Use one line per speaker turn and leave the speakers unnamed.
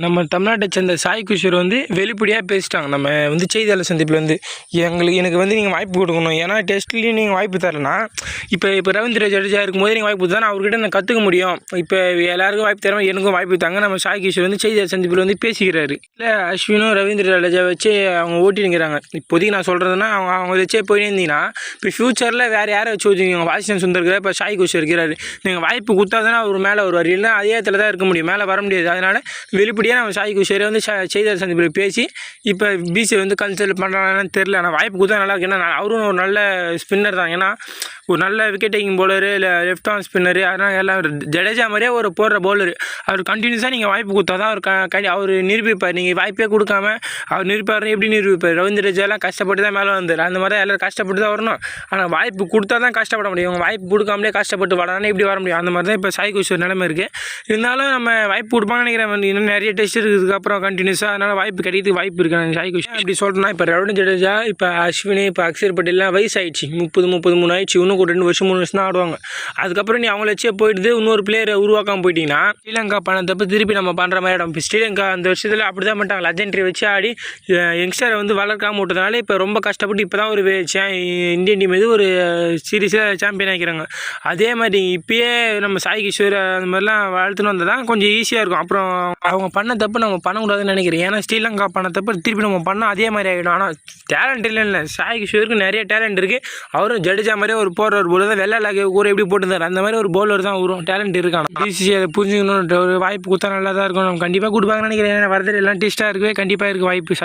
நம்ம தமிழ்நாட்டை சேர்ந்த சாய் கிஷோர் வந்து வெளிப்படையாக பேசிட்டாங்க. நம்ம வந்து செய்தியாளர் சந்திப்பில் வந்து எங்களுக்கு எனக்கு வந்து நீங்கள் வாய்ப்பு கொடுக்கணும். ஏன்னா டெஸ்ட்லேயும் நீங்கள் வாய்ப்பு தரலனா இப்போ இப்போ ரவீந்திர ஜடேஜா இருக்கும்போது நீங்கள் வாய்ப்பு தான் அவர்கிட்ட நான் கற்றுக்க முடியும். இப்போ எல்லாருக்கும் வாய்ப்பு தரமா எனக்கும் வாய்ப்பு தாங்க. நம்ம சாய் கிஷோர் வந்து செய்தியாளர் சந்திப்பில் வந்து பேசிக்கிறாரு. இல்லை அஸ்வினும் ரவீந்திர ஜடேஜா வச்சு அவங்க ஓட்டினுங்கிறாங்க இப்போதைக்கு நான் சொல்கிறதுனா அவங்க அவங்க வச்சே போயிட்டே இருந்தீங்கன்னா இப்போ ஃப்யூச்சரில் வேறு யாரை வச்சு வச்சுக்கோங்க வாஷிங் சுந்தர் இருக்கிறார் இப்போ சாய் கிஷோர் இருக்கிறாரு. நீங்கள் வாய்ப்பு கொடுத்தா தானே அவர் மேலே வருவார். இல்லைன்னா அதே இடத்துல தான் இருக்க முடியும். மேலே வர முடியாது. அதனால் இப்படியே நம்ம சாய் குஷேரி வந்து செய்தார் செய்தியாளர் சந்திப்பில் பேசி இப்போ பிசி வந்து கன்சல்ட் பண்ணுறாங்கன்னு தெரில ஆனால் வாய்ப்பு கொடுத்தா நல்லா இருக்கு ஏன்னா அவரும் ஒரு நல்ல ஸ்பின்னர் தான். ஏன்னா ஒரு நல்ல விக்கெட் டேக்கிங் பவுலரு இல்லை லெஃப்ட் ஆன் ஸ்பின்னரு அதனால் எல்லாம் ஜடேஜா மாதிரியே ஒரு போடுற பவுலரு அவர் கண்டினியூஸாக நீங்கள் வாய்ப்பு கொடுத்தா தான் அவர் க கண்டி அவர் நிரூபிப்பார். நீங்கள் வாய்ப்பே கொடுக்காம அவர் நிரூபிப்பார் எப்படி நிரூபிப்பார்? ரவீந்திர ஜெயலாம் கஷ்டப்பட்டு தான் மேலே வந்தார். அந்த மாதிரி தான் எல்லாரும் கஷ்டப்பட்டு தான் வரணும். ஆனால் வாய்ப்பு கொடுத்தா தான் கஷ்டப்பட முடியும். இவங்க வாய்ப்பு கொடுக்காமலே கஷ்டப்பட்டு வரானே இப்படி வர முடியும். அந்த மாதிரி தான் இப்போ சாய் குஷோர் நிலைமை இருக்குது இருந்தாலும் நம்ம வாய்ப்பு கொடுப்பாங்கன்னு நினைக்கிறேன். இன்னும் நிறைய டெஸ்ட் இருக்குது அப்புறம் கண்டினியூஸாக அதனால் வாய்ப்பு கிடைக்கிறதுக்கு வாய்ப்பு இருக்குது சாய் குஷோர் இப்படி சொல்கிறேன்னா இப்போ ரவீந்திர ஜடேஜா இப்போ அஸ்வினி இப்போ அக்ஷர் பட்டேல்லாம் வயசு ஆயிடுச்சு முப்பது முப்பது மூணு ஆயிடுச்சு. இன்னும் ஒரு ரெண்டு வருஷம் மூணு வருஷம் தான் ஆடுவாங்க. அதுக்கப்புறம் நீ அவங்கள வச்சே போயிட்டு இன்னொரு பிளேயரை உருவாக்காமல் போயிட்டீங்கன்னா ஸ்ரீலங்கா பணத்தப்ப திருப்பி நம்ம பண்ணுற மாதிரி ஆடும் இப்போ ஸ்ரீலங்கா அந்த வருஷத்தில் அப்படி தான் பண்ணிட்டாங்க. லெஜெண்டரி வச்சு ஆடி யங்ஸ்டரை வந்து வளர்க்காம விட்டதுனால இப்போ ரொம்ப கஷ்டப்பட்டு இப்போ தான் ஒரு சே- இந்தியன் டீம் இது ஒரு சீரியஸாக சாம்பியன் ஆக்கிறாங்க அதே மாதிரி இப்பயே நம்ம சாய் கிஷோர் அந்த மாதிரிலாம் வளர்த்துன்னு வந்தால் தான் கொஞ்சம் ஈஸியாக இருக்கும். அப்புறம் அவங்க பண்ண தப்பு நம்ம பண்ணக்கூடாதுன்னு நினைக்கிறேன். ஏன்னா ஸ்ரீலங்கா பண்ண தப்பு திருப்பி நம்ம பண்ணால் அதே மாதிரி ஆகிடும் ஆனால் டேலண்ட் இல்லை இல்லை சாய் கிஷோருக்கு நிறைய டேலண்ட் இருக்குது அவரும் ஜடேஜா மாதிரியே ஒரு போடுற ஒரு தான் வெள்ளை லாக ஊரை எப்படி போட்டுருந்தார்? அந்த மாதிரி ஒரு பவுலர் தான் வரும் டேலண்ட் இருக்கான்? பிசிசி அதை புரிஞ்சுக்கணும் ஒரு வாய்ப்பு கொடுத்தா நல்லா தான் இருக்கும். நம்ம கண்டிப்பாக கொடுப்பாங்கன்னு நினைக்கிறேன். வரதில் எல்லாம் டேஸ்ட்டாக இருக்கவே கண்டிப்பாக இருக்குது வாய்ப்பு.